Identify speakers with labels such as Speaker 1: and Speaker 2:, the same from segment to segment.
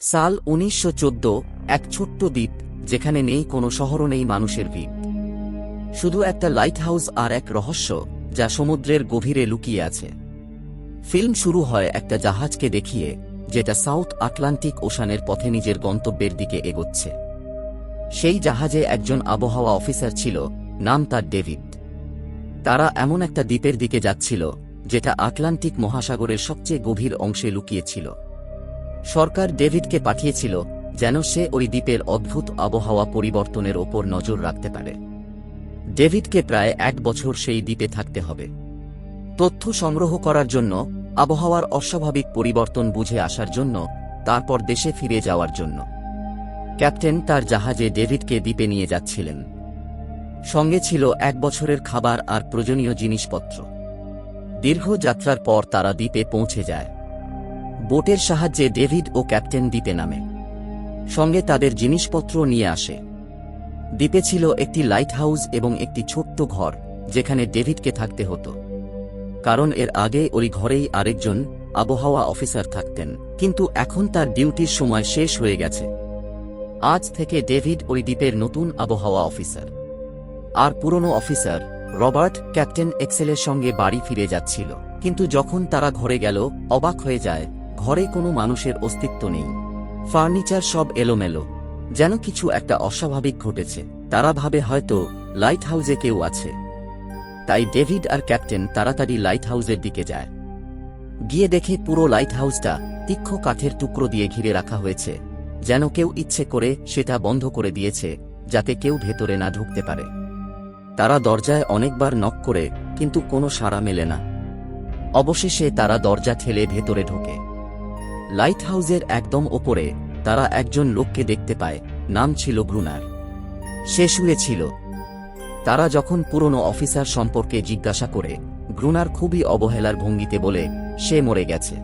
Speaker 1: সাল উনিশশো এক ছোট্ট দ্বীপ, যেখানে নেই কোনো শহরও নেই মানুষের ভিড়। শুধু একটা লাইট হাউস আর এক রহস্য, যা সমুদ্রের গভীরে লুকিয়ে আছে। ফিল্ম শুরু হয় একটা জাহাজকে দেখিয়ে, যেটা সাউথ আটলান্টিক ওশানের পথে নিজের গন্তব্যের দিকে এগোচ্ছে। সেই জাহাজে একজন আবহাওয়া অফিসার ছিল, নাম তার ডেভিড। তারা এমন একটা দ্বীপের দিকে যাচ্ছিল, যেটা আটলান্টিক মহাসাগরের সবচেয়ে গভীর অংশে লুকিয়েছিল। সরকার ডেভিডকে পাঠিয়েছিল যেন সে ওই দ্বীপের অদ্ভুত আবহাওয়া পরিবর্তনের ওপর নজর রাখতে পারে। ডেভিডকে প্রায় এক বছর সেই দ্বীপে থাকতে হবে। তথ্য সংগ্রহ করার জন্য, আবহাওয়ার অস্বাভাবিক পরিবর্তন বুঝে আসার জন্য, তারপর দেশে ফিরে যাওয়ার জন্য। ক্যাপ্টেন তার জাহাজে ডেভিডকে দ্বীপে নিয়ে যাচ্ছিলেন। সঙ্গে ছিল এক বছরের খাবার আর প্রয়োজনীয় জিনিসপত্র। দীর্ঘ যাত্রার পর তারা দ্বীপে পৌঁছে যায়। বোটের সাহায্যে ডেভিড ও ক্যাপ্টেন দ্বীপে নামে। সঙ্গে তাদের জিনিসপত্র নিয়ে আসে। দ্বীপে ছিল একটি লাইট হাউস এবং একটি ছোট্ট ঘর, যেখানে ডেভিডকে থাকতে হতো। কারণ এর আগে ওই ঘরেই আরেকজন আবহাওয়া অফিসার থাকতেন, কিন্তু এখন তার ডিউটির সময় শেষ হয়ে গেছে। আজ থেকে ডেভিড ওই দ্বীপের নতুন আবহাওয়া অফিসার। আর পুরনো অফিসার, রবার্ট ক্যাপ্টেন এক্সেলের সঙ্গে বাড়ি ফিরে যাচ্ছিল, কিন্তু যখন তারা ঘরে গেল, অবাক হয়ে যায় ঘরে কোনো মানুষের অস্তিত্ব নেই। ফার্নিচার সব এলোমেলো। যেন কিছু একটা অস্বাভাবিক ঘটেছে। তারা ভাবে হয়তো লাইট হাউসে কেউ আছে। তাই ডেভিড আর ক্যাপ্টেন তাড়াতাড়ি লাইট হাউসের দিকে যায়। গিয়ে দেখে পুরো লাইট হাউসটা তীক্ষ্ণ কাঠের টুকরো দিয়ে ঘিরে রাখা হয়েছে। যেন কেউ ইচ্ছে করে সেটা বন্ধ করে দিয়েছে, যাতে কেউ ভেতরে না ঢুকতে পারে। তারা দরজায় অনেকবার নক করে, কিন্তু কোনো সাড়া মেলে না। অবশেষে তারা দরজা ঠেলে ভেতরে ঢোকে। লাইট হাউসের একদম ওপরে তারা একজন লোককে দেখতে পায়, নাম ছিল গ্রুনার সে শুয়েছিল তারা যখন পুরনো অফিসার সম্পর্কে জিজ্ঞাসা করে গ্রুনার খুবই অবহেলার ভঙ্গিতে বলে, সে মরে গেছে।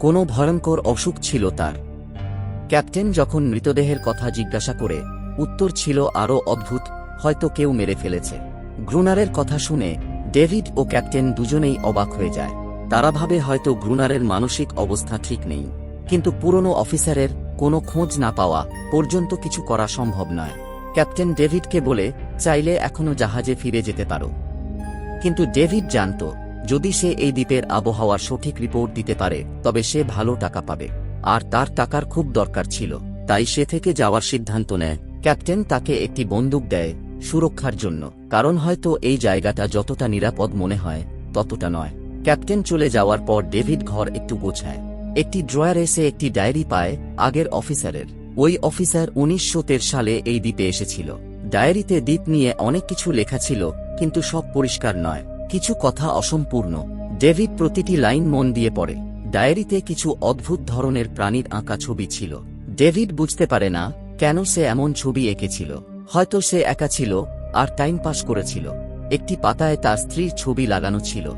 Speaker 1: কোনো ভয়ঙ্কর অসুখ ছিল তার। ক্যাপ্টেন যখন মৃতদেহের কথা জিজ্ঞাসা করে, উত্তর ছিল আরও অদ্ভুত, হয়তো কেউ মেরে ফেলেছে। গ্রুনারের কথা শুনে ডেভিড ও ক্যাপ্টেন দুজনেই অবাক হয়ে যায়। তারা ভাবে হয়তো গ্রুনারের মানসিক অবস্থা ঠিক নেই। কিন্তু পুরনো অফিসারের কোনো খোঁজ না পাওয়া পর্যন্ত কিছু করা সম্ভব নয়। ক্যাপ্টেন ডেভিডকে বলে, চাইলে এখনও জাহাজে ফিরে যেতে পারো। কিন্তু ডেভিড জানত, যদি সে এই দ্বীপের আবহাওয়ার সঠিক রিপোর্ট দিতে পারে, তবে সে ভালো টাকা পাবে। আর তার টাকার খুব দরকার ছিল, তাই সে থেকে যাওয়ার সিদ্ধান্ত নেয়। ক্যাপ্টেন তাকে একটি বন্দুক দেয় সুরক্ষার জন্য, কারণ হয়তো এই জায়গাটা যতটা নিরাপদ মনে হয়, ততটা নয়। ক্যাপ্টেন চলে যাওয়ার পর ডেভিড ঘর একটু গোছায়। একটি ড্রয়ার এসে একটি ডায়েরি পায়, আগের অফিসারের। ওই অফিসার উনিশশো তের সালে এই দ্বীপে এসেছিল। ডায়েরিতে দ্বীপ নিয়ে অনেক কিছু লেখা ছিল, কিন্তু সব পরিষ্কার নয়। কিছু কথা অসম্পূর্ণ। ডেভিড প্রতিটি লাইন মন দিয়ে পড়ে। ডায়েরিতে কিছু অদ্ভুত ধরনের প্রাণীর আঁকা ছবি ছিল। ডেভিড বুঝতে পারে না, কেন সে এমন ছবি এঁকেছিল। হয়তো সে একা ছিল, আর টাইম পাস করেছিল। একটি পাতায় তার স্ত্রীর ছবি লাগানো ছিল।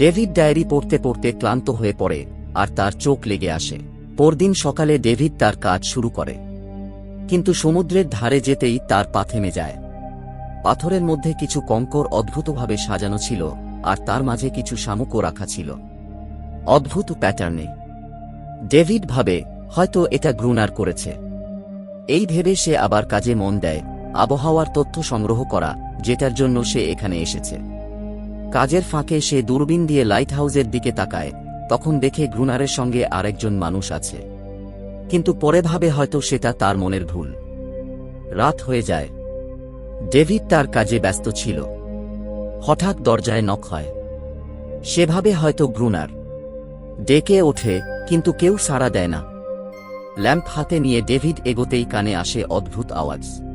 Speaker 1: ডেভিড ডায়েরি পড়তে পড়তে ক্লান্ত হয়ে পড়ে, আর তার চোখ লেগে আসে। পরদিন সকালে ডেভিড তার কাজ শুরু করে। কিন্তু সমুদ্রের ধারে যেতেই তার পা থেমে যায়। পাথরের মধ্যে কিছু কঙ্কর অদ্ভুতভাবে সাজানো ছিল, আর তার মাঝে কিছু শামুকও রাখা ছিল। অদ্ভুত প্যাটার্নে ডেভিড ভাবে, হয়তো এটা গ্রুনার করেছে। এই ভেবে সে আবার কাজে মন দেয়, আবহাওয়ার তথ্য সংগ্রহ করা, যেটার জন্য সে এখানে এসেছে। কাজের ফাঁকে সে দূরবীন দিয়ে লাইট হাউসের দিকে তাকায়, তখন দেখে গ্রুনারের সঙ্গে আরেকজন মানুষ আছে। কিন্তু পরে ভাবে হয়তো সেটা তার মনের ভুল। রাত হয়ে যায়। ডেভিড তার কাজে ব্যস্ত ছিল। হঠাৎ দরজায় নখ হয়। সেভাবে হয়তো গ্রুনার ডেকে ওঠে, কিন্তু কেউ সাড়া দেয় না। ল্যাম্প হাতে নিয়ে ডেভিড এগোতেই কানে আসে অদ্ভুত আওয়াজ।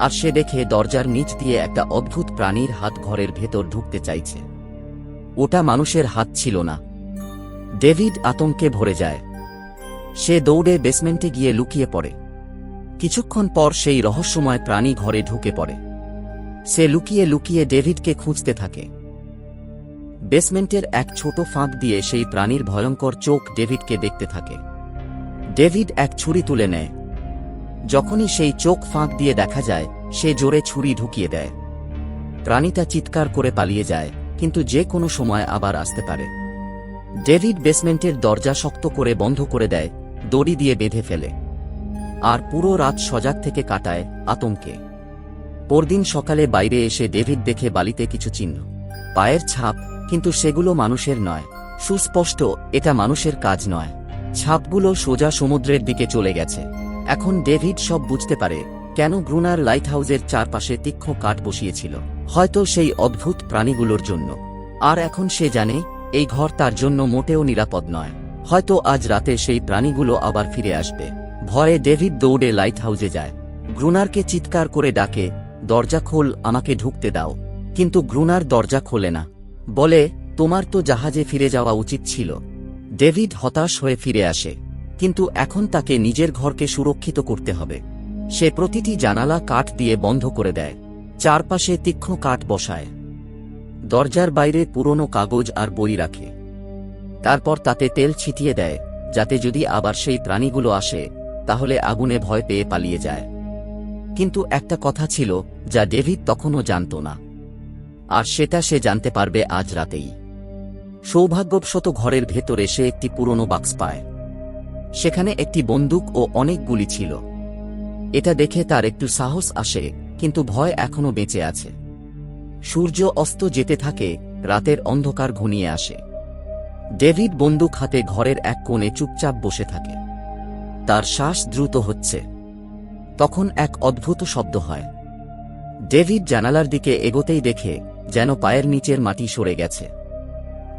Speaker 1: আর সে দেখে দরজার নিচ দিয়ে একটা অদ্ভুত প্রাণীর হাত ঘরের ভেতর ঢুকতে চাইছে। ওটা মানুষের হাত ছিল না। ডেভিড আতঙ্কে ভরে যায়। সে দৌড়ে বেসমেন্টে গিয়ে লুকিয়ে পড়ে। কিছুক্ষণ পর সেই রহস্যময় প্রাণী ঘরে ঢুকে পড়ে। সে লুকিয়ে লুকিয়ে ডেভিডকে খুঁজতে থাকে। বেসমেন্টের এক ছোট ফাঁক দিয়ে সেই প্রাণীর ভয়ঙ্কর চোখ ডেভিডকে দেখতে থাকে। ডেভিড এক ছুরি তুলে নেয়। যখনই সেই চোখ ফাঁক দিয়ে দেখা যায়, সে জোরে ছুরি ঢুকিয়ে দেয়। প্রাণীটা চিৎকার করে পালিয়ে যায়, কিন্তু যে কোনো সময় আবার আসতে পারে। ডেভিড বেসমেন্টের দরজা শক্ত করে বন্ধ করে দেয়, দড়ি দিয়ে বেঁধে ফেলে। আর পুরো রাত সজাগ থেকে কাটায় আতঙ্কে। পরদিন সকালে বাইরে এসে ডেভিড দেখে বালিতে কিছু চিহ্ন। পায়ের ছাপ, কিন্তু সেগুলো মানুষের নয়। সুস্পষ্ট, এটা মানুষের কাজ নয়। ছাপগুলো সোজা সমুদ্রের দিকে চলে গেছে। এখন ডেভিড সব বুঝতে পারে কেন গ্রুনার লাইট হাউসের চারপাশে তীক্ষ্ণ কাঠ বসিয়েছিল, হয়তো সেই অদ্ভুত প্রাণীগুলোর জন্য। আর এখন সে জানে, এই ঘর তার জন্য মোটেও নিরাপদ নয়। হয়তো আজ রাতে সেই প্রাণীগুলো আবার ফিরে আসবে। ভয়ে ডেভিড দৌড়ে লাইট হাউসে যায়। গ্রুনারকে চিৎকার করে ডাকে, দরজা খোল, আমাকে ঢুকতে দাও। কিন্তু গ্রুনার দরজা খোলে না। বলে, তোমার তো জাহাজে ফিরে যাওয়া উচিত ছিল। ডেভিড হতাশ হয়ে ফিরে আসে। কিন্তু এখন তাকে নিজের ঘরকে সুরক্ষিত করতে হবে। সে প্রতিটি জানালা কাঠ দিয়ে বন্ধ করে দেয়। চারপাশে তীক্ষ্ণ কাঠ বসায়। দরজার বাইরে পুরনো কাগজ আর বই রাখে। তারপর তাতে তেল ছিটিয়ে দেয়, যাতে যদি আবার সেই প্রাণীগুলো আসে, তাহলে আগুনে ভয় পেয়ে পালিয়ে যায়। কিন্তু একটা কথা ছিল, যা ডেভিড তখনও জানত না। আর সেটা সে জানতে পারবে আজ রাতেই। সৌভাগ্যবশত ঘরের ভেতরে সে একটি পুরনো বাক্স পায়। সেখানে একটি বন্দুক ও অনেক গুলি ছিল। এটা দেখে তার একটু সাহস আসে, কিন্তু ভয় এখনও বেঁচে আছে। সূর্য অস্ত যেতে থাকে, রাতের অন্ধকার ঘনিয়ে আসে। ডেভিড বন্দুক হাতে ঘরের এক কোণে চুপচাপ বসে থাকে। তার শ্বাস দ্রুত হচ্ছে। তখন এক অদ্ভুত শব্দ হয়। ডেভিড জানালার দিকে এগোতেই দেখে, যেন পায়ের নিচের মাটি সরে গেছে।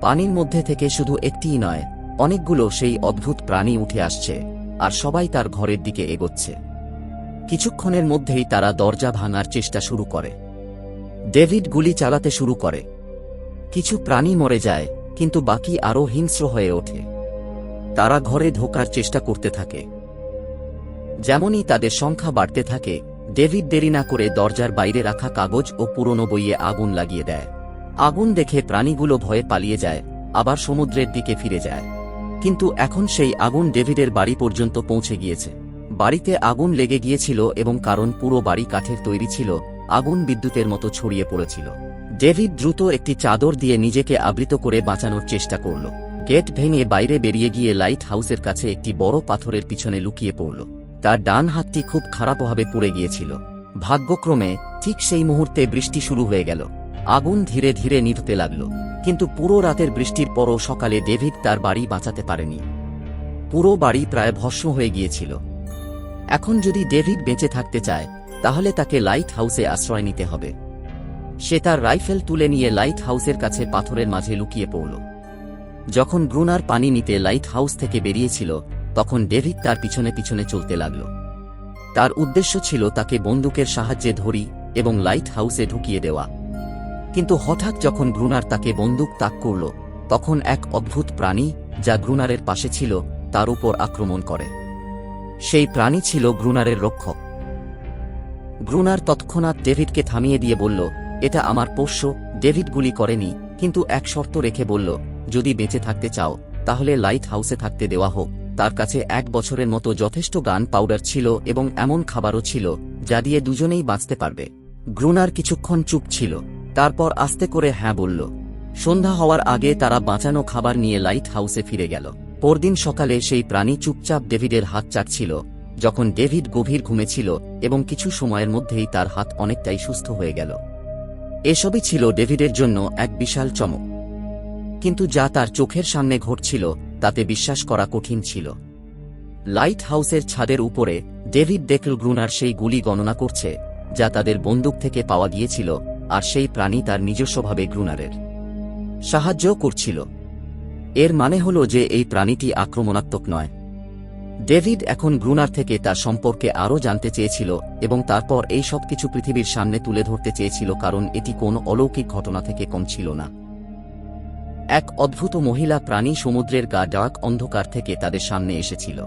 Speaker 1: পানির মধ্যে থেকে শুধু একটিই নয় অনেকগুলো সেই অদ্ভুত প্রাণী উঠে আসছে, আর সবাই তার ঘরের দিকে এগোচ্ছে। কিছুক্ষণের মধ্যেই তারা দরজা ভাঙার চেষ্টা শুরু করে। ডেভিড গুলি চালাতে শুরু করে। কিছু প্রাণী মরে যায়, কিন্তু বাকি আরও হিংস্র হয়ে ওঠে। তারা ঘরে ঢোকার চেষ্টা করতে থাকে। যেমনই তাদের সংখ্যা বাড়তে থাকে, ডেভিড দেরি না করে দরজার বাইরে রাখা কাগজ ও পুরনো বইয়ে আগুন লাগিয়ে দেয়। আগুন দেখে প্রাণীগুলো ভয়ে পালিয়ে যায়, আবার সমুদ্রের দিকে ফিরে যায়। কিন্তু এখন সেই আগুন ডেভিডের বাড়ি পর্যন্ত পৌঁছে গিয়েছে। বাড়িতে আগুন লেগে গিয়েছিল এবং কারণ পুরো বাড়ি কাঠের তৈরি ছিল, আগুন বিদ্যুতের মতো ছড়িয়ে পড়েছিল। ডেভিড দ্রুত একটি চাদর দিয়ে নিজেকে আবৃত করে বাঁচানোর চেষ্টা করল। গেট ভেঙে বাইরে বেরিয়ে গিয়ে লাইট হাউসের কাছে একটি বড় পাথরের পিছনে লুকিয়ে পড়ল। তার ডান হাতটি খুব খারাপভাবে পুড়ে গিয়েছিল। ভাগ্যক্রমে, ঠিক সেই মুহূর্তে বৃষ্টি শুরু হয়ে গেল। আগুন ধীরে ধীরে নিভতে লাগল। কিন্তু পুরো রাতের বৃষ্টির পরও সকালে ডেভিড তার বাড়ি বাঁচাতে পারেনি। পুরো বাড়ি প্রায় ভস্ম হয়ে গিয়েছিল। এখন যদি ডেভিড বেঁচে থাকতে চায়, তাহলে তাকে লাইট হাউসে আশ্রয় নিতে হবে। সে তার রাইফেল তুলে নিয়ে লাইট হাউসের কাছে পাথরের মাঝে লুকিয়ে পড়ল। যখন ব্রুনার পানি নিতে লাইট হাউস থেকে বেরিয়েছিল, তখন ডেভিড তার পিছনে পিছনে চলতে লাগল। তার উদ্দেশ্য ছিল তাকে বন্দুকের সাহায্যে ধরি এবং লাইট হাউসে ঢুকিয়ে দেওয়া। কিন্তু হঠাৎ যখন গ্রুনার তাকে বন্দুক তাক করল, তখন এক অদ্ভুত প্রাণী, যা গ্রুনারের পাশে ছিল, তার উপর আক্রমণ করে। সেই প্রাণী ছিল গ্রুনারের রক্ষক। গ্রুনার তৎক্ষণাৎ ডেভিডকে থামিয়ে দিয়ে বলল, এটা আমার পোষ্য, ডেভিড গুলি করেনি, কিন্তু এক শর্ত রেখে বলল, যদি বেঁচে থাকতে চাও, তাহলে লাইট হাউসে থাকতে দেওয়া হোক। তার কাছে এক বছরের মতো যথেষ্ট গান পাউডার ছিল এবং এমন খাবারও ছিল, যা দিয়ে দুজনেই বাঁচতে পারবে। গ্রুনার কিছুক্ষণ চুপ ছিল। তারপর আস্তে করে হ্যাঁ বলল। সন্ধ্যা হওয়ার আগে তারা বাঁচানো খাবার নিয়ে লাইট হাউসে ফিরে গেল। পরদিন সকালে সেই প্রাণী চুপচাপ ডেভিডের হাত চাটছিল, যখন ডেভিড গভীর ঘুমেছিল এবং কিছু সময়ের মধ্যেই তার হাত অনেকটাই সুস্থ হয়ে গেল। এসবই ছিল ডেভিডের জন্য এক বিশাল চমক। কিন্তু যা তার চোখের সামনে ঘটছিল, তাতে বিশ্বাস করা কঠিন ছিল। লাইট হাউসের ছাদের উপরে ডেভিড দেখল গ্রুনার সেই গুলি গণনা করছে, যা তাদের বন্দুক থেকে পাওয়া গিয়েছিল আর সেই প্রাণী তার নিজস্বভাবে গ্রুনারের সাহায্য করছিল। এর মানে হল যে এই প্রাণীটি আক্রমণাত্মক নয়। ডেভিড এখন গ্রুনার থেকে তার সম্পর্কে আরও জানতে চেয়েছিল এবং তারপর এই সব কিছু পৃথিবীর সামনে তুলে ধরতে চেয়েছিল কারণ এটি কোন অলৌকিক ঘটনা থেকে কম ছিল না। এক অদ্ভুত মহিলা প্রাণী সমুদ্রের গা ডাক অন্ধকার থেকে তাদের সামনে এসেছিল।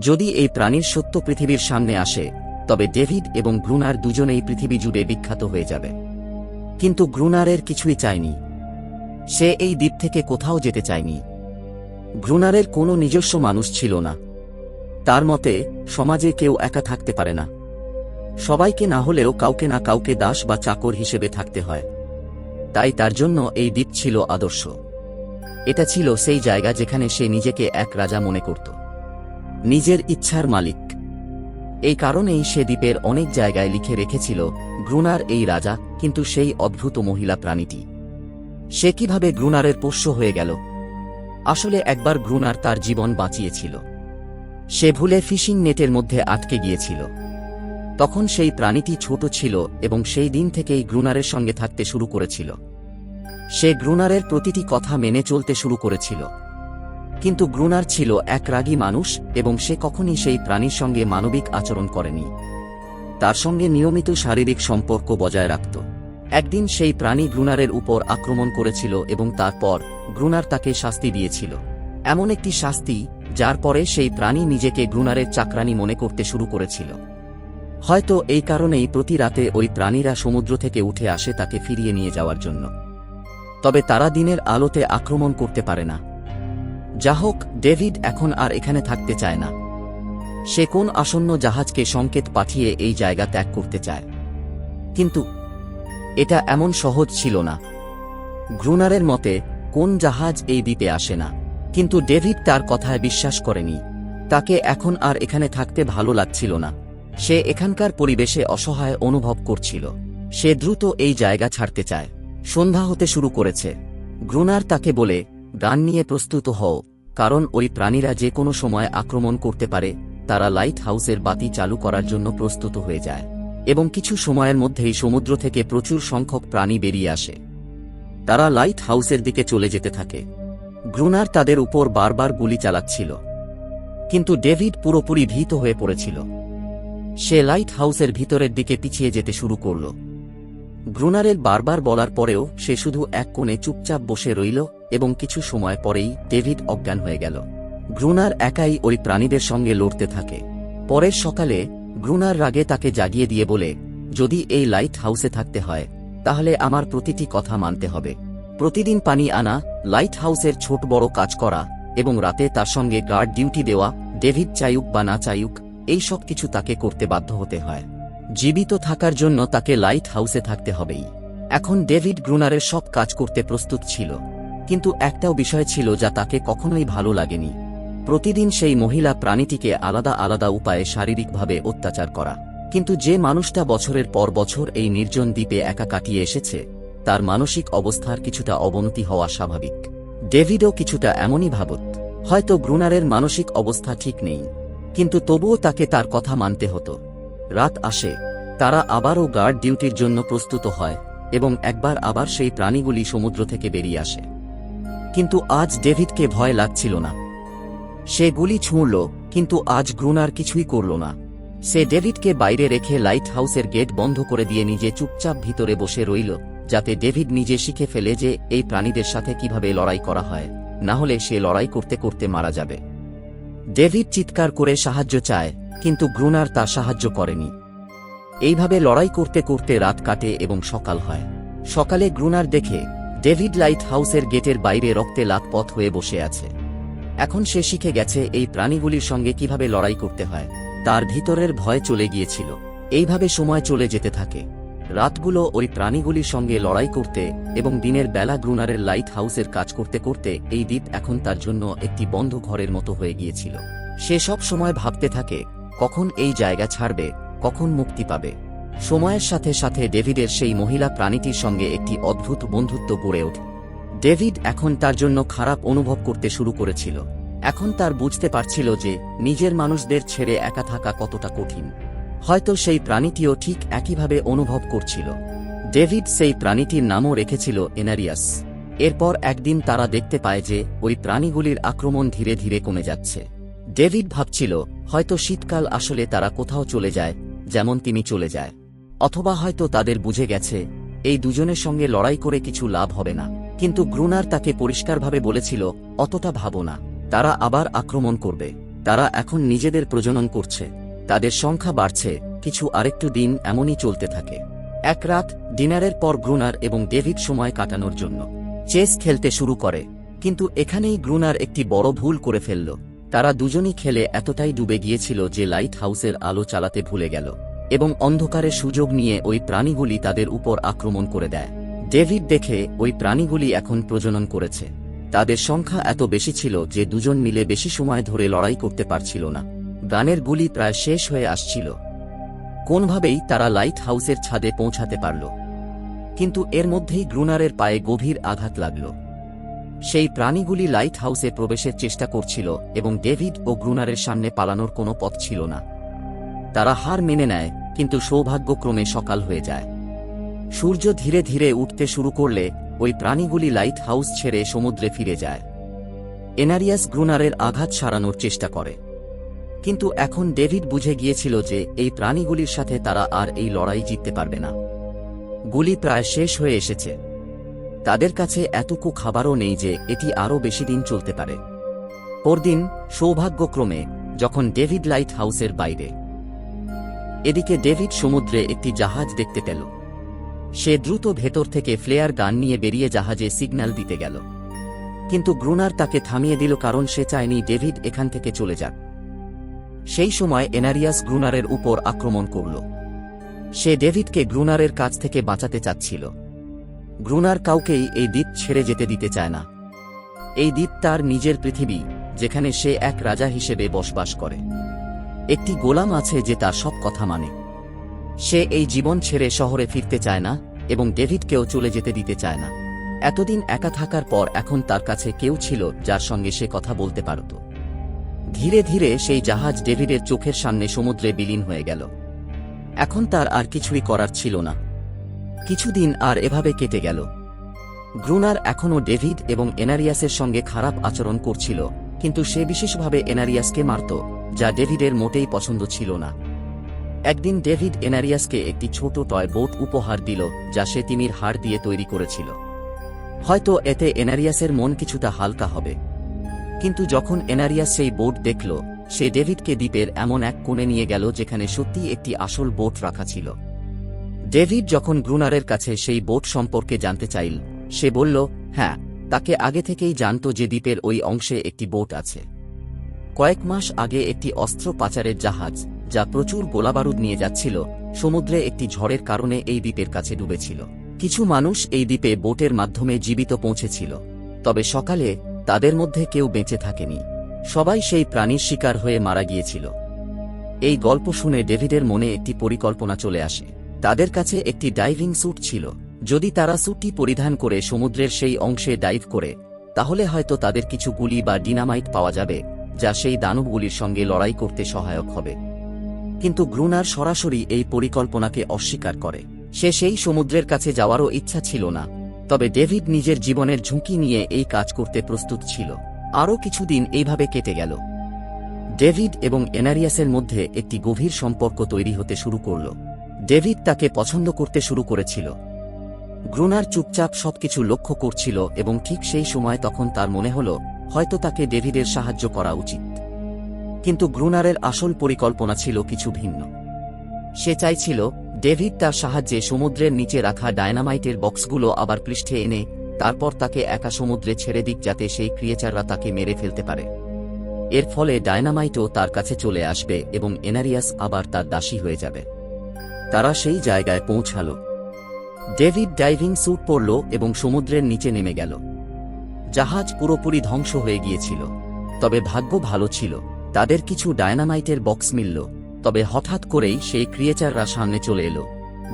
Speaker 1: যদি এই প্রাণীর সত্য পৃথিবীর সামনে আসে তবে ডেভিড এবং গ্রুনার দুজনেই পৃথিবী জুড়ে বিখ্যাত হয়ে যাবে। কিন্তু গ্রুনারের কিছুই চায়নি। সে এই দ্বীপ থেকে কোথাও যেতে চায়নি। গ্রুনারের কোনো নিজস্ব মানুষ ছিল না। তার মতে, সমাজে কেউ একা থাকতে পারে না। সবাইকে না হলেও কাউকে না কাউকে দাস বা চাকর হিসেবে থাকতে হয়। তাই তার জন্য এই দ্বীপ ছিল আদর্শ। এটা ছিল সেই জায়গা যেখানে সে নিজেকে এক রাজা মনে করত। নিজের ইচ্ছার মালিক। এই কারণেই সে দ্বীপের অনেক জায়গায় লিখে রেখেছিল, গ্রুনার এই রাজা, কিন্তু সেই অদ্ভুত মহিলা প্রাণীটি। সে কীভাবে গ্রুনারের পোষ্য হয়ে গেল? আসলে একবার গ্রুনার তার জীবন বাঁচিয়েছিল। সে ভুলে ফিশিং নেটের মধ্যে আটকে গিয়েছিল। তখন সেই প্রাণীটি ছোট ছিল এবং সেই দিন থেকেই গ্রুনারের সঙ্গে থাকতে শুরু করেছিল। সে গ্রুনারের প্রতিটি কথা মেনে চলতে শুরু করেছিল। কিন্তু গ্রুনার ছিল এক রাগী মানুষ এবং সে কখনই সেই প্রাণীর সঙ্গে মানবিক আচরণ করেনি। তার সঙ্গে নিয়মিত শারীরিক সম্পর্ক বজায় রাখত। একদিন সেই প্রাণী গ্রুনারের উপর আক্রমণ করেছিল এবং তারপর গ্রুনার তাকে শাস্তি দিয়েছিল। এমন একটি শাস্তি, যার পরে সেই প্রাণী নিজেকে গ্রুনারের চাকরানি মনে করতে শুরু করেছিল। হয়তো এই কারণেই প্রতি রাতে ওই প্রাণীরা সমুদ্র থেকে উঠে আসে তাকে ফিরিয়ে নিয়ে যাওয়ার জন্য। তবে তারা দিনের আলোতে আক্রমণ করতে পারে না। যা হোক, ডেভিড এখন আর এখানে থাকতে চায় না। সে কোন আসন্ন জাহাজকে সংকেত পাঠিয়ে এই জায়গা ত্যাগ করতে চায়। কিন্তু এটা এমন সহজ ছিল না। গ্রুনারের মতে, কোন জাহাজ এই দ্বীপে আসে না। কিন্তু ডেভিড তার কথায় বিশ্বাস করেনি। তাকে এখন আর এখানে থাকতে ভালো লাগছিল না। সে এখানকার পরিবেশে অসহায় অনুভব করছিল। সে দ্রুত এই জায়গা ছাড়তে চায়। সন্ধ্যা হতে শুরু করেছে। গ্রুনার তাকে বলে গান নিয়ে প্রস্তুত হও, কারণ ওই প্রাণীরা যে কোনো সময় আক্রমণ করতে পারে, তারা লাইট হাউসের বাতি চালু করার জন্য প্রস্তুত হয়ে যায়, এবং কিছু সময়ের মধ্যেই সমুদ্র থেকে প্রচুর সংখ্যক প্রাণী বেরিয়ে আসে। তারা লাইট হাউসের দিকে চলে যেতে থাকে। গ্রুনার তাদের উপর বারবার গুলি চালাচ্ছিল। কিন্তু ডেভিড পুরোপুরি ভীত হয়ে পড়েছিল। সে লাইট হাউসের ভিতরের দিকে পিছিয়ে যেতে শুরু করল। গ্রুনারের বারবার বলার পরেও সে শুধু এক কোণে চুপচাপ বসে রইল এবং কিছু সময় পরেই ডেভিড অজ্ঞান হয়ে গেল। গ্রুনার একাই ওই প্রাণীদের সঙ্গে লড়তে থাকে। পরের সকালে গ্রুনার রাগে তাকে জাগিয়ে দিয়ে বলে, যদি এই লাইট হাউসে থাকতে হয়, তাহলে আমার প্রতিটি কথা মানতে হবে। প্রতিদিন পানি আনা লাইট হাউসের ছোট বড় কাজ করা এবং রাতে তার সঙ্গে গার্ড ডিউটি দেওয়া, ডেভিড চাইুক বা না চাইুক এই সব কিছু তাকে করতে বাধ্য হতে হয়। জীবিত থাকার জন্য তাকে লাইট হাউসে থাকতে হবেই। এখন ডেভিড গ্রুনারের সব কাজ করতে প্রস্তুত ছিল। কিন্তু একটাও বিষয় ছিল যা তাকে কখনোই ভালো লাগেনি। প্রতিদিন সেই মহিলা প্রাণীটিকে আলাদা আলাদা উপায়ে শারীরিকভাবে অত্যাচার করা। কিন্তু যে মানুষটা বছরের পর বছর এই নির্জন দ্বীপে একা কাটিয়ে এসেছে, তার মানসিক অবস্থার কিছুটা অবনতি হওয়া স্বাভাবিক। ডেভিডও কিছুটা এমনই ভাবত, হয়তো গ্রুনারের মানসিক অবস্থা ঠিক নেই, কিন্তু তবুও তাকে তার কথা মানতে হতো। রাত আসে, তারা আবারও গার্ড ডিউটির জন্য প্রস্তুত হয়, এবং একবার আবার সেই প্রাণীগুলি সমুদ্র থেকে বেরিয়ে আসে। কিন্তু আজ ডেভিডকে ভয় লাগছিল না। সে গুলি ছুঁড়ল, কিন্তু আজ গ্রুনার কিছুই করল না। সে ডেভিডকে বাইরে রেখে লাইট হাউসের গেট বন্ধ করে দিয়ে নিজে চুপচাপ ভিতরে বসে রইল, যাতে ডেভিড নিজে শিখে ফেলে যে এই প্রাণীদের সাথে কীভাবে লড়াই করা হয়, না হলে সে লড়াই করতে করতে মারা যাবে। ডেভিড চিৎকার করে সাহায্য চায়, কিন্তু গ্রুনার তা সাহায্য করেনি। এইভাবে লড়াই করতে করতে রাত কাটে এবং সকাল হয়। সকালে গ্রুনার দেখে ডেভিড লাইট হাউসের গেটের বাইরে রক্তে লাতপথ হয়ে বসে আছে। এখন সে শিখে গেছে এই প্রাণীগুলির সঙ্গে কীভাবে লড়াই করতে হয়। তার ভিতরের ভয় চলে গিয়েছিল। এইভাবে সময় চলে যেতে থাকে। রাতগুলো ওই প্রাণীগুলির সঙ্গে লড়াই করতে এবং দিনের বেলা গ্রুনারের লাইট হাউসের কাজ করতে করতে এই দ্বীপ এখন তার জন্য একটি বন্ধ ঘরের মতো হয়ে গিয়েছিল। সে সব সময় ভাবতে থাকে, কখন এই জায়গা ছাড়বে, কখন মুক্তি পাবে। সময়ের সাথে সাথে ডেভিডের সেই মহিলা প্রাণীটির সঙ্গে একটি অদ্ভুত বন্ধুত্ব গড়ে ওঠে। ডেভিড এখন তার জন্য খারাপ অনুভব করতে শুরু করেছিল। এখন তার বুঝতে পারছিল যে নিজের মানুষদের ছেড়ে একা থাকা কতটা কঠিন। হয়তো সেই প্রাণীটিও ঠিক একইভাবে অনুভব করছিল। ডেভিড সেই প্রাণীটির নামও রেখেছিল এনারিয়াস। এরপর একদিন তারা দেখতে পায় যে ওই প্রাণীগুলির আক্রমণ ধীরে ধীরে কমে যাচ্ছে। ডেভিড ভাবছিল, হয়তো শীতকাল আসলে তারা কোথাও চলে যায়, যেমন তিনি চলে যায়। অথবা হয়তো তাদের বুঝে গেছে, এই দুজনের সঙ্গে লড়াই করে কিছু লাভ হবে না। কিন্তু গ্রুনার তাকে পরিষ্কারভাবে বলেছিল, অতটা ভাবো না। তারা আবার আক্রমণ করবে। তারা এখন নিজেদের প্রজনন করছে। তাদের সংখ্যা বাড়ছে, কিছু আরেকটু দিন এমনই চলতে থাকে। এক রাত, ডিনারের পর গ্রুনার এবং ডেভিড সময় কাটানোর জন্য। চেস খেলতে শুরু করে। কিন্তু এখানেই গ্রুনার একটি বড় ভুল করে ফেলল। তারা দুজনই খেলে এতটাই ডুবে গিয়েছিল যে লাইট হাউসের আলো চালাতে ভুলে গেল। এবং অন্ধকারের সুযোগ নিয়ে ওই প্রাণীগুলি তাদের উপর আক্রমণ করে দেয়। ডেভিড দেখে ওই প্রাণীগুলি এখন প্রজনন করেছে। তাদের সংখ্যা এত বেশি ছিল যে দুজন মিলে বেশি সময় ধরে লড়াই করতে পারছিল না। গানের গুলি প্রায় শেষ হয়ে আসছিল। কোনভাবেই তারা লাইট হাউসের ছাদে পৌঁছাতে পারল। কিন্তু এর মধ্যেই গ্রুনারের পায়ে গভীর আঘাত লাগল। সেই প্রাণীগুলি লাইট হাউসে প্রবেশের চেষ্টা করছিল এবং ডেভিড ও গ্রুনারের সামনে পালানোর কোনো পথ ছিল না। তারা হার মেনে নেয়, কিন্তু সৌভাগ্যক্রমে সকাল হয়ে যায়। সূর্য ধীরে ধীরে উঠতে শুরু করলে ওই প্রাণীগুলি লাইট হাউস ছেড়ে সমুদ্রে ফিরে যায়। এনারিয়াস গ্রুনারের আঘাত সারানোর চেষ্টা করে। কিন্তু এখন ডেভিড বুঝে গিয়েছিল যে এই প্রাণীগুলির সাথে তারা আর এই লড়াই জিততে পারবে না। গুলি প্রায় শেষ হয়ে এসেছে। তাদের কাছে এতটুকু খাবারও নেই যে এটি আরও বেশি দিন চলতে পারে। পরদিন সৌভাগ্যক্রমে যখন ডেভিড লাইট হাউসের বাইরে এদিকে ডেভিড সমুদ্রে একটি জাহাজ দেখতে পেল। সে দ্রুত ভেতর থেকে ফ্লেয়ার গান নিয়ে বেরিয়ে জাহাজে সিগন্যাল দিতে গেল। কিন্তু গ্রুনার তাকে থামিয়ে দিল কারণ সে চায়নি ডেভিড এখান থেকে চলে যাক। সেই সময় এনারিয়াস গ্রুনারের উপর আক্রমণ করল। সে ডেভিডকে গ্রুনারের কাছ থেকে বাঁচাতে চাচ্ছিল। গ্রুনার কাউকেই এই দ্বীপ ছেড়ে যেতে দিতে চায় না। এই দ্বীপ তার নিজের পৃথিবী, যেখানে সে এক রাজা হিসেবে বসবাস করে। একটি গোলাম আছে যে তার সব কথা মানে। সে এই জীবন ছেড়ে শহরে ফিরতে চায় না এবং ডেভিডকেও চলে যেতে দিতে চায় না। এতদিন একা থাকার পর এখন তার কাছে কেউ ছিল যার সঙ্গে সে কথা বলতে পারত। ধীরে ধীরে সেই জাহাজ ডেভিডের চোখের সামনে সমুদ্রে বিলীন হয়ে গেল। এখন তার আর কিছুই করার ছিল না। কিছুদিন আর এভাবে কেটে গেল। গ্রুনার এখনও ডেভিড এবং এনারিয়াসের সঙ্গে খারাপ আচরণ করছিল। কিন্তু সে বিশেষভাবে এনারিয়াসকে মারত, যা ডেভিডের মোটেই পছন্দ ছিল না। একদিন ডেভিড এনারিয়াসকে একটি ছোট টয় বোট উপহার দিল, যা সে তিমির হাড় দিয়ে তৈরি করেছিল। হয়তো এতে এনারিয়াসের মন কিছুটা হালকা হবে। কিন্তু যখন এনারিয়াস সেই বোট দেখল, সে ডেভিডকে দ্বীপের এমন এক কোণে নিয়ে গেল যেখানে সত্যিই একটি আসল বোট রাখা ছিল। ডেভিড যখন গ্রুনারের কাছে সেই বোট সম্পর্কে জানতে চাইল, সে বলল হ্যাঁ তাকে আগে থেকেই জানত যে দ্বীপের ওই অংশে একটি বোট আছে। কয়েক মাস আগে একটি অস্ত্র পাচারের জাহাজ, যা প্রচুর গোলাবারুদ নিয়ে যাচ্ছিল, সমুদ্রে একটি ঝড়ের কারণে এই দ্বীপের কাছে ডুবেছিল। কিছু মানুষ এই দ্বীপে বোটের মাধ্যমে জীবিত পৌঁছেছিল, তবে সকালে তাদের মধ্যে কেউ বেঁচে থাকেনি। সবাই সেই প্রাণীর শিকার হয়ে মারা গিয়েছিল। এই গল্প শুনে ডেভিডের মনে একটি পরিকল্পনা চলে আসে। তাদের কাছে একটি ডাইভিং স্যুট ছিল। যদি তারা স্যুটটি পরিধান করে সমুদ্রের সেই অংশে ডাইভ করে, তাহলে হয়তো তাদের কিছু গুলি বা ডিনামাইট পাওয়া যাবে, যা সেই দানবগুলির সঙ্গে লড়াই করতে সহায়ক হবে। কিন্তু গ্রুনার সরাসরি এই পরিকল্পনাকে অস্বীকার করে। সে সেই সমুদ্রের কাছে যাওয়ারও ইচ্ছা ছিল না, তবে ডেভিড নিজের জীবনের ঝুঁকি নিয়ে এই কাজ করতে প্রস্তুত ছিল। আরও কিছুদিন এইভাবে কেটে গেল। ডেভিড এবং এনারিয়াসের মধ্যে একটি গভীর সম্পর্ক তৈরি হতে শুরু করল। ডেভিড তাকে পছন্দ করতে শুরু করেছিল। গ্রুনার চুপচাপ সবকিছু লক্ষ্য করছিল এবং ঠিক সেই সময় তখন তার মনে হল, হয়তো তাকে ডেভিডের সাহায্য করা উচিত। কিন্তু গ্রুনারের আসল পরিকল্পনা ছিল কিছু ভিন্ন। সে চাইছিল, ডেভিড তার সাহায্যে সমুদ্রের নিচে রাখা ডায়নামাইটের বক্সগুলো আবার পৃষ্ঠে এনে, তারপর তাকে একা সমুদ্রে ছেড়ে দিক যাতে সেই ক্রিয়েচাররা তাকে মেরে ফেলতে পারে। এর ফলে ডায়নামাইটও তার কাছে চলে আসবে এবং এনারিয়াস আবার তার দাসী হয়ে যাবে। তারা সেই জায়গায় পৌঁছাল। ডেভিড ডাইভিং স্যুট পরল এবং সমুদ্রের নিচে নেমে গেল। জাহাজ পুরোপুরি ধ্বংস হয়ে গিয়েছিল। তবে ভাগ্য ভালো ছিল। তাদের কিছু ডায়নামাইটের বক্স মিলল। তবে হঠাৎ করেই সেই ক্রিয়েচাররা সামনে চলে এলো।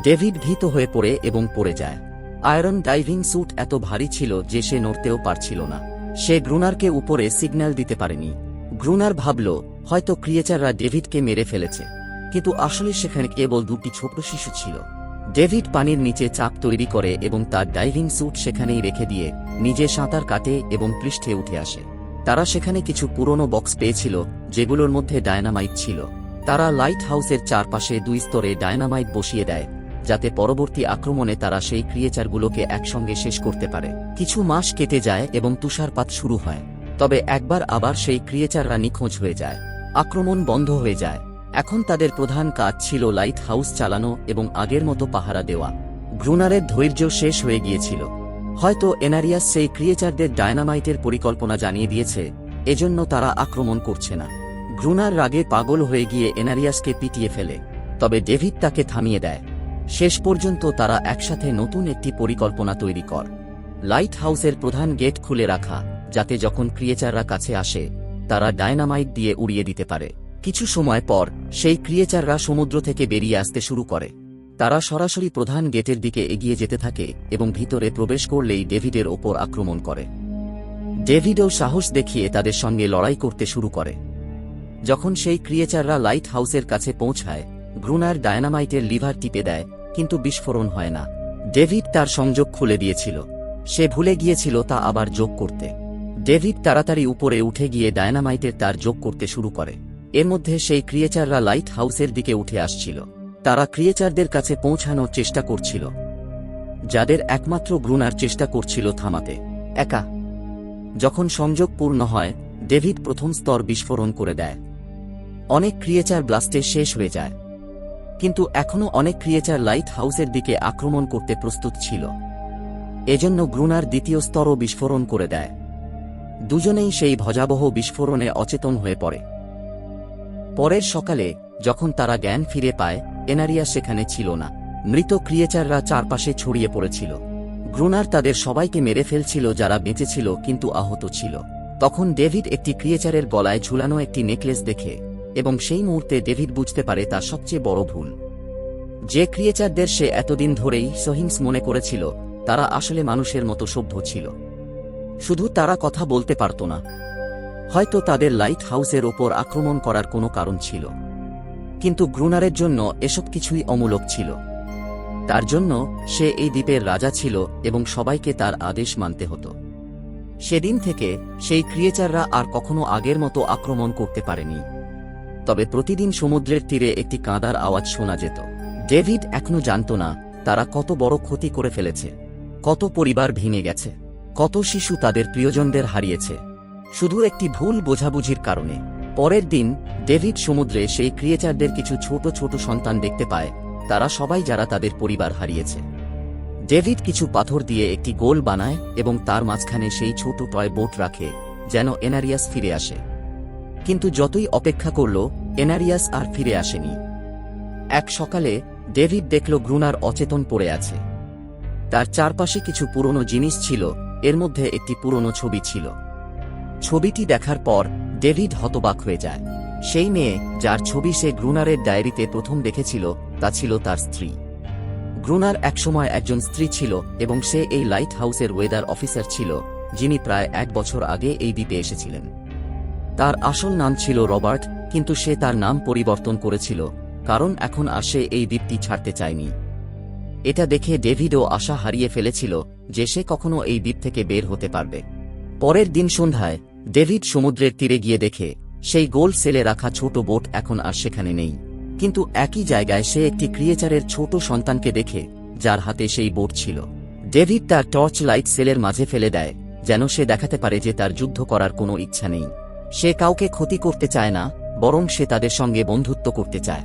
Speaker 1: ডেভিড ভীত হয়ে পড়ে এবং পড়ে যায়। আয়রন ডাইভিং স্যুট এত ভারী ছিল যে সে নড়তেও পারছিল না। সে গ্রুনারকে উপরে সিগন্যাল দিতে পারেনি। গ্রুনার ভাবল, হয়তো ক্রিয়েচাররা ডেভিডকে মেরে ফেলেছে। কিন্তু আসলে সেখানে কেবল দুটি ছোট শিশু ছিল। ডেভিড পানির নিচে চাপ তৈরি করে এবং তার ডাইভিং স্যুট সেখানেই রেখে দিয়ে নিজে সাঁতার কাটে এবং পৃষ্ঠে উঠে আসে। তারা সেখানে কিছু পুরনো বক্স পেয়েছিল, যেগুলোর মধ্যে ডায়নামাইট ছিল। তারা লাইট হাউসের চারপাশে দুই স্তরে ডায়নামাইট বসিয়ে দেয়, যাতে পরবর্তী আক্রমণে তারা সেই ক্রিয়েচারগুলোকে একসঙ্গে শেষ করতে পারে। কিছু মাস কেটে যায় এবং তুষারপাত শুরু হয়, তবে একবার আবার সেই ক্রিয়েচাররা নিখোঁজ হয়ে যায়। আক্রমণ বন্ধ হয়ে যায়। এখন তাদের প্রধান কাজ ছিল লাইট হাউস চালানো এবং আগের মতো পাহারা দেওয়া। গ্রুনারের ধৈর্য শেষ হয়ে গিয়েছিল। হয়তো এনারিয়াস সেই ক্রিয়েচারদের ডায়নামাইটের পরিকল্পনা জানিয়ে দিয়েছে, এজন্য তারা আক্রমণ করছে না। গ্রুনার রাগে পাগল হয়ে গিয়ে এনারিয়াসকে পিটিয়ে ফেলে, তবে ডেভিড তাকে থামিয়ে দেয়। শেষ পর্যন্ত তারা একসাথে নতুন একটি পরিকল্পনা তৈরি কর। লাইট হাউসের প্রধান গেট খুলে রাখা, যাতে যখন ক্রিয়েচাররা কাছে আসে, তারা ডায়নামাইট দিয়ে উড়িয়ে দিতে পারে। কিছু সময় পর, সেই ক্রিয়েচাররা সমুদ্র থেকে বেরিয়ে আসতে শুরু করে। তারা সরাসরি প্রধান গেটের দিকে এগিয়ে যেতে থাকে এবং ভিতরে প্রবেশ করলেই ডেভিডের ওপর আক্রমণ করে। ডেভিডও সাহস দেখিয়ে তাদের সঙ্গে লড়াই করতে শুরু করে। যখন সেই ক্রিয়েচাররা লাইট হাউসের কাছে পৌঁছায় গ্রুনার ডায়নামাইটের লিভার টিপে দেয়, কিন্তু বিস্ফোরণ হয় না। ডেভিড তার সংযোগ খুলে দিয়েছিল। সে ভুলে গিয়েছিল তা আবার যোগ করতে। ডেভিড তাড়াতাড়ি উপরে উঠে গিয়ে ডায়নামাইটের তার যোগ করতে শুরু করে। এর মধ্যে সেই ক্রিয়েচাররা লাইট হাউসের দিকে উঠে আসছিল। তারা ক্রিয়েচারদের কাছে পৌঁছানোর চেষ্টা করছিল। যাদের একমাত্র গ্রুনার চেষ্টা করছিল থামাতে। একা। যখন সংযোগ পূর্ণ হয়, ডেভিড প্রথম স্তর বিস্ফোরণ করে দেয়। অনেক ক্রিয়েচার ব্লাস্টে শেষ হয়ে যায়। কিন্তু এখনও অনেক ক্রিয়েচার লাইট হাউসের দিকে আক্রমণ করতে প্রস্তুত ছিল। এজন্য গ্রুনার দ্বিতীয় স্তরও বিস্ফোরণ করে দেয়। দুজনেই সেই ভজাবহ বিস্ফোরণে অচেতন হয়ে পড়ে। পরের সকালে, যখন তারা জ্ঞান ফিরে পায়, এনারিয়া সেখানে ছিল না। মৃত ক্রিয়েচাররা চারপাশে ছড়িয়ে পড়েছিল। গ্রুনার তাদের সবাইকে মেরে ফেলছিল যারা বেঁচেছিল কিন্তু আহত ছিল। তখন ডেভিড একটি ক্রিয়েচারের গলায় ঝুলানো একটি নেকলেস দেখে, এবং সেই মুহূর্তে ডেভিড বুঝতে পারে তা সবচেয়ে বড় ভুল। যে ক্রিয়েচারদের সে এতদিন ধরেই সহিংস মনে করেছিল, তারা আসলে মানুষের মতো সভ্য ছিল। শুধু তারা কথা বলতে পারত না হয়তো তাদের লাইট হাউসের ওপর আক্রমণ করার কোনো কারণ ছিল। কিন্তু গ্রুনারের জন্য এসব কিছুই অমূলক ছিল। তার জন্য সে এই দ্বীপের রাজা ছিল এবং সবাইকে তার আদেশ মানতে হতো। সেদিন থেকে সেই ক্রিয়েচাররা আর কখনো আগের মতো আক্রমণ করতে পারেনি। তবে প্রতিদিন সমুদ্রের তীরে একটি কাঁদার আওয়াজ শোনা যেত। ডেভিড এখনও জানত না তারা কত বড় ক্ষতি করে ফেলেছে, কত পরিবার ভেঙে গেছে, কত শিশু তাদের প্রিয়জনদের হারিয়েছে। শুধু একটি ভুল বোঝাবুঝির কারণে। পরের দিন, ডেভিড সমুদ্রে সেই ক্রিয়েচারদের কিছু ছোট ছোট সন্তান দেখতে পায়, তারা সবাই যারা তাদের পরিবার হারিয়েছে। ডেভিড কিছু পাথর দিয়ে একটি গোল বানায় এবং তার মাঝখানে সেই ছোট টয় বোট রাখে, যেন এনারিয়াস ফিরে আসে। কিন্তু যতই অপেক্ষা করল, এনারিয়াস আর ফিরে আসেনি। এক সকালে, ডেভিড দেখল গ্রুনার অচেতন পড়ে আছে। তার চারপাশে কিছু পুরনো জিনিস ছিল, এর মধ্যে একটি পুরনো ছবি ছিল। ছবিটি দেখার পর ডেভিড হতবাক হয়ে যায়। সেই মেয়ে যার ছবি সে গ্রুনারের ডায়েরিতে প্রথম দেখেছিল, তা ছিল তার স্ত্রী। গ্রুনার একসময় একজন স্ত্রী ছিল এবং সে এই লাইট হাউসের ওয়েদার অফিসার ছিল, যিনি প্রায় এক বছর আগে এই দ্বীপে এসেছিলেন। তার আসল নাম ছিল রবার্ট, কিন্তু সে তার নাম পরিবর্তন করেছিল, কারণ এখন আর সে এই দ্বীপটি ছাড়তে চায়নি। এটা দেখে ডেভিডও আশা হারিয়ে ফেলেছিল যে সে কখনো এই দ্বীপ থেকে বের হতে পারবে। পরের দিন সন্ধ্যায় ডেভিড সমুদ্রের তীরে গিয়ে দেখে, সেই গোল সেলে রাখা ছোট বোট এখন আর সেখানে নেই। কিন্তু একই জায়গায় সে একটি ক্রিয়েচারের ছোট সন্তানকে দেখে, যার হাতে সেই বোট ছিল। ডেভিড তার টর্চ লাইট সেলের মাঝে ফেলে দেয়, যেন সে দেখাতে পারে যে তার যুদ্ধ করার কোনো ইচ্ছা নেই। সে কাউকে ক্ষতি করতে চায় না, বরং সে তাদের সঙ্গে বন্ধুত্ব করতে চায়।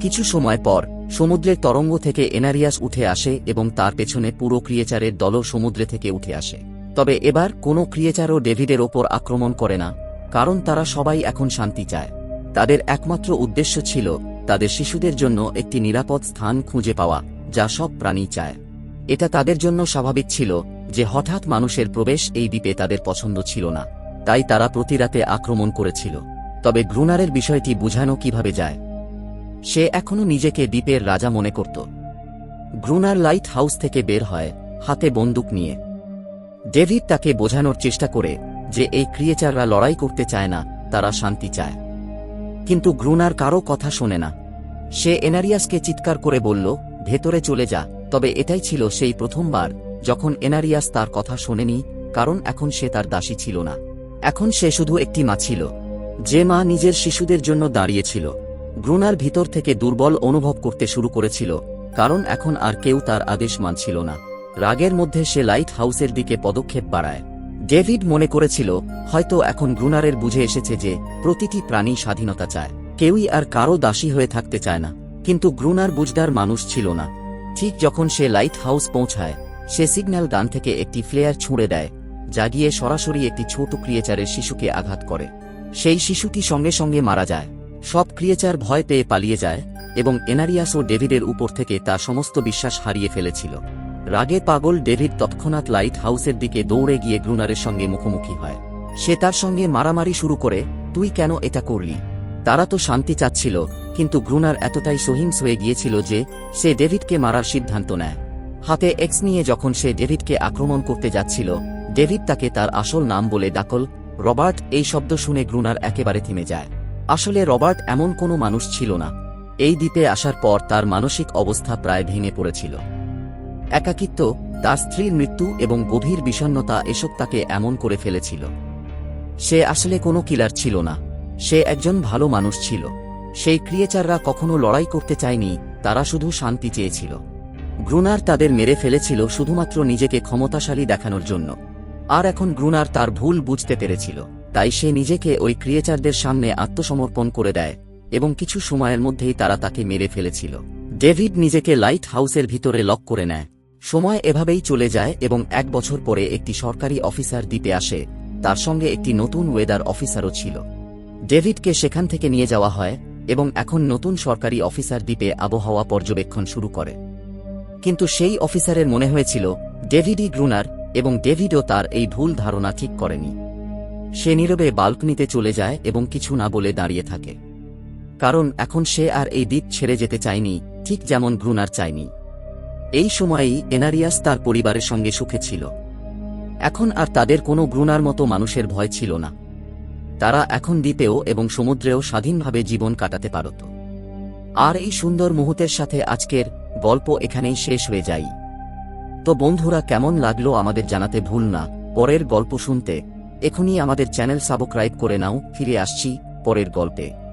Speaker 1: কিছু সময় পর, সমুদ্রের তরঙ্গ থেকে এনারিয়াস উঠে আসে এবং তার পেছনে পুরো ক্রিয়েচারের দলও সমুদ্রে থেকে উঠে আসে। তবে এবার কোনো ক্রিয়েচারও ডেভিডের ওপর আক্রমণ করে না, কারণ তারা সবাই এখন শান্তি চায়। তাদের একমাত্র উদ্দেশ্য ছিল তাদের শিশুদের জন্য একটি নিরাপদ স্থান খুঁজে পাওয়া, যা সব প্রাণী চায়। এটা তাদের জন্য স্বাভাবিক ছিল যে হঠাৎ মানুষের প্রবেশ এই দ্বীপে তাদের পছন্দ ছিল না, তাই তারা প্রতিরাতে আক্রমণ করেছিল। তবে গ্রুনারের বিষয়টি বুঝানো কীভাবে যায়? সে এখনও নিজেকে দ্বীপের রাজা মনে করত। গ্রুনার লাইট হাউস থেকে বের হয়, হাতে বন্দুক নিয়ে। ডেভিড তাকে বোঝানোর চেষ্টা করে যে এই ক্রিয়েচাররা লড়াই করতে চায় না, তারা শান্তি চায়। কিন্তু গ্রুনার কারও কথা শোনে না। সে এনারিয়াসকে চিৎকার করে বলল, ভেতরে চলে যা। তবে এটাই ছিল সেই প্রথমবার যখন এনারিয়াস তার কথা শোনেনি, কারণ এখন সে তার দাসী ছিল না। এখন সে শুধু একটি মা ছিল। যে মা নিজের শিশুদের জন্য দাঁড়িয়েছিল। গ্রুনার ভিতর থেকে দুর্বল অনুভব করতে শুরু করেছিল, কারণ এখন আর কেউ তার আদেশ মানছিল না। রাগের মধ্যে সে লাইট হাউসের দিকে পদক্ষেপ বাড়ায়। ডেভিড মনে করেছিল, হয়তো এখন গ্রুনারের বুঝে এসেছে যে প্রতিটি প্রাণী স্বাধীনতা চায়। কেউই আর কারও দাসী হয়ে থাকতে চায় না। কিন্তু গ্রুনার বুঝদার মানুষ ছিল না। ঠিক যখন সে লাইট হাউস পৌঁছায়, সে সিগন্যাল গান থেকে একটি ফ্লেয়ার ছুঁড়ে দেয়, যা গিয়ে সরাসরি একটি ছোট ক্রিয়েচারের শিশুকে আঘাত করে। সেই শিশুটি সঙ্গে সঙ্গে মারা যায়। সব ক্রিয়েচার ভয় পেয়ে পালিয়ে যায় এবং এনারিয়াস ও ডেভিডের উপর থেকে তার সমস্ত বিশ্বাস হারিয়ে ফেলেছিল। রাগে পাগল ডেভিড তৎক্ষণাৎ লাইট হাউসের দিকে দৌড়ে গিয়ে গ্রুনারের সঙ্গে মুখোমুখি হয়। সে তার সঙ্গে মারামারি শুরু করে, তুই কেন এটা করলি? তারা তো শান্তি চাচ্ছিল, কিন্তু গ্রুনার এতটাই সহিংস হয়ে গিয়েছিল যে, সে ডেভিডকে মারার সিদ্ধান্ত নেয়। হাতে এক্স নিয়ে যখন সে ডেভিডকে আক্রমণ করতে যাচ্ছিল, ডেভিড তাকে তার আসল নাম বলে ডাকল, রবার্ট, এই শব্দ শুনে গ্রুনার একেবারে থেমে যায়। আসলে রবার্ট এমন কোনো মানুষ ছিল না। এই দ্বীপে আসার পর তার মানসিক অবস্থা প্রায় ভেঙে পড়েছিল। একাকিত্ব, তার স্ত্রীর মৃত্যু এবং গভীর বিষণ্ণতা এসব তাকে এমন করে ফেলেছিল। সে আসলে কোনো কিলার ছিল না। সে একজন ভালো মানুষ ছিল। সেই ক্রিয়েচাররা কখনো লড়াই করতে চায়নি, তারা শুধু শান্তি চেয়েছিল। গ্রুনার তাদের মেরে ফেলেছিল শুধুমাত্র নিজেকে ক্ষমতাশালী দেখানোর জন্য। আর এখন গ্রুনার তার ভুল বুঝতে পেরেছিল, তাই সে নিজেকে ওই ক্রিয়েচারদের সামনে আত্মসমর্পণ করে দেয় এবং কিছু সময়ের মধ্যেই তারা তাকে মেরে ফেলেছিল। ডেভিড নিজেকে লাইট হাউসের ভিতরে লক করে নেয়। সময় এভাবেই চলে যায় এবং এক বছর পরে একটি সরকারি অফিসার দ্বীপে আসে, তার সঙ্গে একটি নতুন ওয়েদার অফিসারও ছিল। ডেভিডকে সেখান থেকে নিয়ে যাওয়া হয় এবং এখন নতুন সরকারি অফিসার দ্বীপে আবহাওয়া পর্যবেক্ষণ শুরু করে। কিন্তু সেই অফিসারের মনে হয়েছিল, ডেভিডই গ্রুনার এবং ডেভিডও তার এই ভুল ধারণা ঠিক করেনি। সে নীরবে বাল্কনিতে চলে যায় এবং কিছু না বলে দাঁড়িয়ে থাকে। কারণ এখন সে আর এই দ্বীপ ছেড়ে যেতে চায়নি, ঠিক যেমন গ্রুনার চায়নি। এই সময়েই এনারিয়াস তার পরিবারের সঙ্গে সুখে ছিল। এখন আর তাদের কোনো গ্রুনার মতো মানুষের ভয় ছিল না। তারা এখন দ্বীপেও এবং সমুদ্রেও স্বাধীনভাবে জীবন কাটাতে পারত। আর এই সুন্দর মুহূর্তের সাথে আজকের গল্প এখানেই শেষ হয়ে যায়। তো বন্ধুরা, কেমন লাগল আমাদের জানাতে ভুল না। পরের গল্প শুনতে এখনই আমাদের চ্যানেল সাবস্ক্রাইব করে নাও। ফিরে আসছি পরের গল্পে।